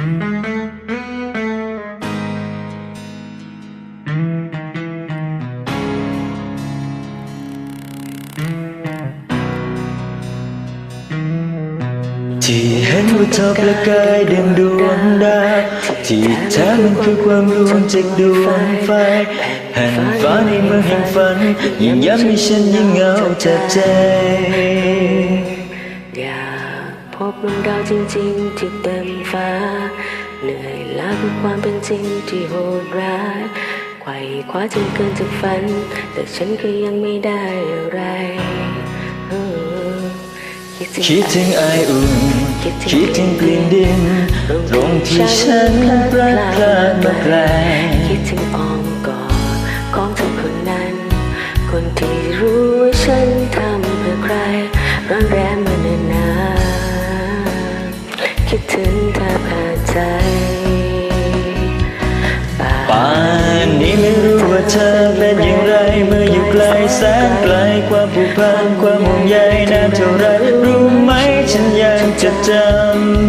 ที่เห็นว่าเธอประกายเด่นดวงดาวที่แท้มันคือความรวมจากดวงไฟแห่งฟ้าในเมืองแห่งฝันยิ่งย้ำให้ฉันยิ่งเหงาจากใจ จริงๆที่เต็มฟ้า เหนื่อยล้ากับความเป็นจริงที่โหดร้ายไขว่คว้าจนเกินจากฝัน แต่ฉันก็ยังไม่ได้อะไรเออคิดถึงไออุ่น คิดถึงกลิ่นดิน ตรงที่ฉันพลาดพลาดมาไกลคิดถึงอ้อม แสนไกลความผูกพันความห่วงใยนานเท่าไรรู้ไหมฉันยังจดจ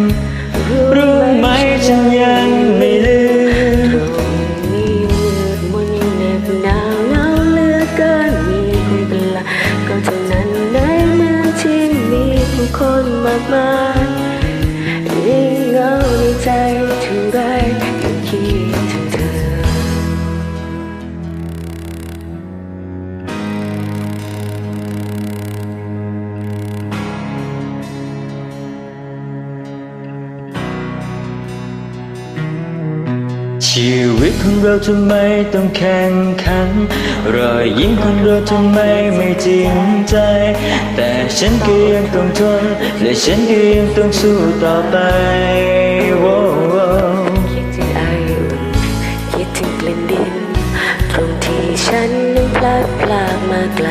ำรู้ไหมฉันยังไม่ลืมตรงนี้มืดมน ชีวิตของเราทำไมต้องแข่งขัน รอยยิ้มของเราทำไมไม่จริงใจ แต่ฉันก็ยังต้องทน และฉันก็ยังต้องสู้ต่อไปโว้คิดถึงไออุ่นคิดถึงกลิ่นดิน ตรงที่ฉันนั้นพลาดพลาดมาไกล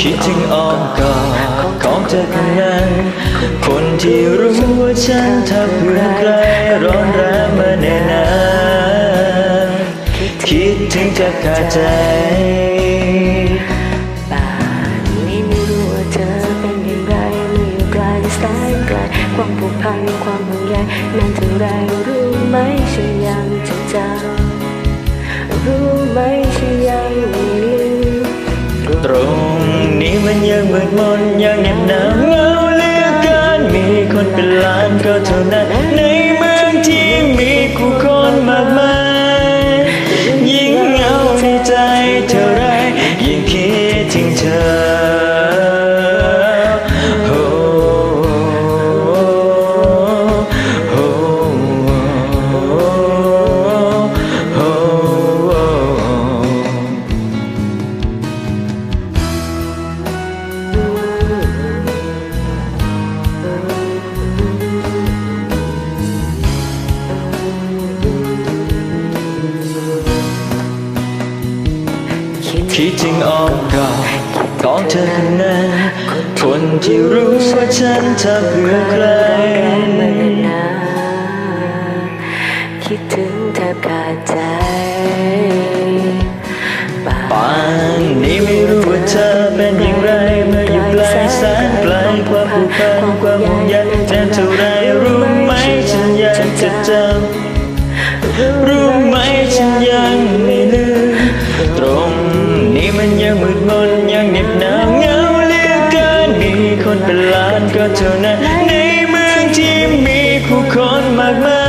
คิดถึงอ้อมกอดของเธอคนนั้น คนที่รู้ว่าฉันทำเพื่อใครร้อนแรงมาแน่นาน จะขาใจป่านนี้ไม่รู้ว่าเธอเป็นอย่างไรเมื่อยู่ไกลแสนไกลความผูกพันความห่วงใยนานเท่าไรรู้ไหมฉันยังจดจำรู้ไหมฉันยังไม่ลืมตรงนี้มันยังมืดมนยังเหน็บหนาวเหงาเหลือเกินมีคนเป็นล้านก็เท่านั้นใน คิดถึงอ้อมกอดของเธอคนนั้น คนที่รู้ว่าฉันทำเพื่อใครคิดถึงแทบขาดใจป่านนี้ไม่รู้ว่าเธอเป็นอย่างไรเมื่ออยู่ไกลแสนไกลความผูกพันความห่วงใยนานเท่าไรรู้ไหมฉันยังจดจำรู้ไหมฉันยัง ค